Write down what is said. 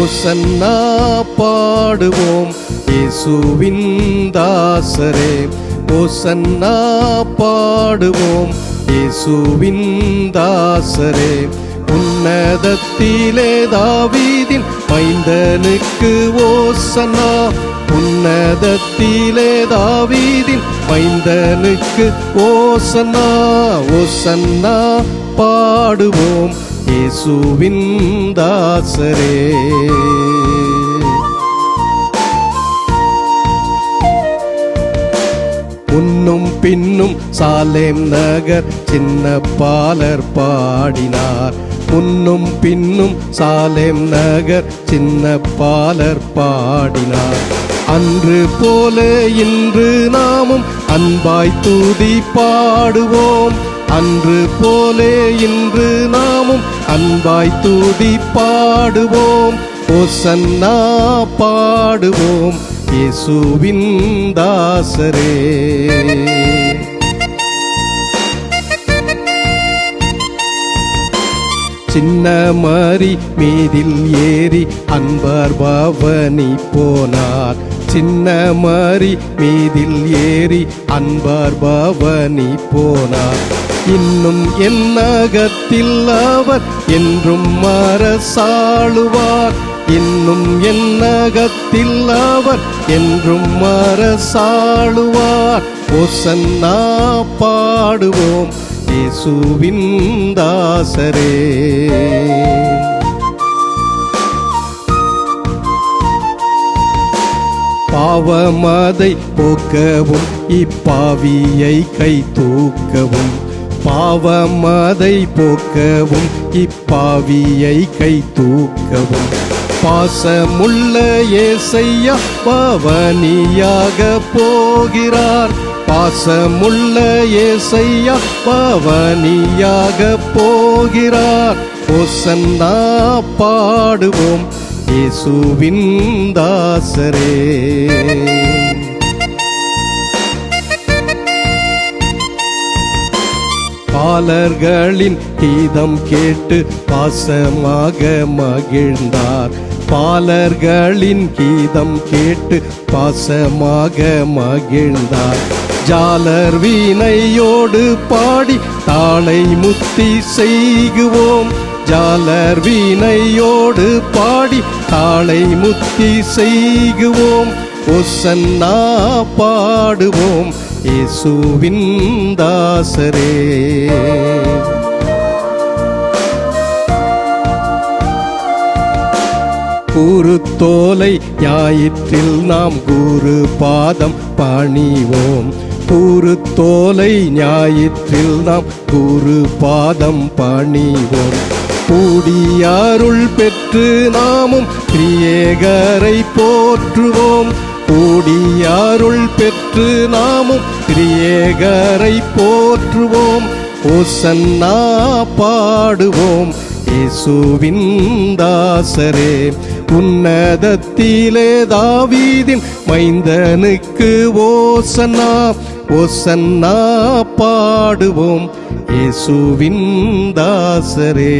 ஓசன்னா பாடுவோம். இயேசுவின் தாசரே ஓசன்னா பாடுவோம். இயேசுவின் தாசரே உன்னதத்திலே தாவீதின் மைந்தனுக்கு ஓசன்னா. உன்னதத்திலே தாவீதின் மைந்தனுக்கு ஓசன்னா. ஓசன்னா பாடுவோம். இயேசுவின் தாசரே. முன்னும் பின்னும் சாலேம் நகர் சின்ன பாலர் பாடினார். முன்னும் பின்னும் சாலேம் நகர் சின்ன பாலர் பாடினார். அன்று போல இன்று நாமும் அன்பாய் தூதி பாடுவோம். அன்று போலே இன்று நாமும் அன்பாய் தூடி பாடுவோம். ஓசன்னா பாடுவோம். இயேசுவின் தாசரே. சின்ன மாறி மீதில் ஏறி அன்பர் பவனி போனார். சின்ன மாறி மீதில் ஏறி அன்பார் பவனி போனார். இன்னும் என்னகத்தில் அவர் என்றும் மரசாளுவார் இன்னும் என்னகத்தில் அவர் என்றும் மரசாளுவார் ஒசன்னா பாடுவோம். இயேசுவின் தாசரே. பாவமதை போக்கவும் இப்பாவியை கை தூக்கவும். பாவமதை போக்கவும் இப்பாவியை கை தூக்கவும். பாசமுள்ள ஏசையா பவனியாக போகிறார். பாசமுள்ள ஏசையா பவனியாக போகிறார். ஒசன்னா பாடுவோம். இயேசுவின் தாசரே. பாலர்களின் கீதம் கேட்டு பாசமாக மகிழ்ந்தார். பாலர்களின் கீதம் கேட்டு பாசமாக மகிழ்ந்தார். ஜாலர் வீணையோடு பாடி தாளை முத்தி செய்குவோம். ஜாலர் வீணையோடு பாடி தாளை முத்தி செய்குவோம். ஒசன்னா பாடுவோம். இயேசுவின் தாசரே. கூறுத்தோலை ஞாயிற்றில் நாம் குரு பாதம் பணிவோம். கூறுத்தோலை ஞாயிற்றில் நாம் கூறு பாதம் பணிவோம். கூடியாருள் பெற்று நாமும் கிரியேகரை போற்றுவோம். கூடியாருள் பெற்று நாமும் கிரியேகரை போற்றுவோம். ஓசன்னா பாடுவோம். இயேசுவின் தாசரே உன்னதத்திலே தாவீதின் மைந்தனுக்கு ஓசன்னா. ஒசன்னா பாடுவோம் இயேசுவின் தாசரே.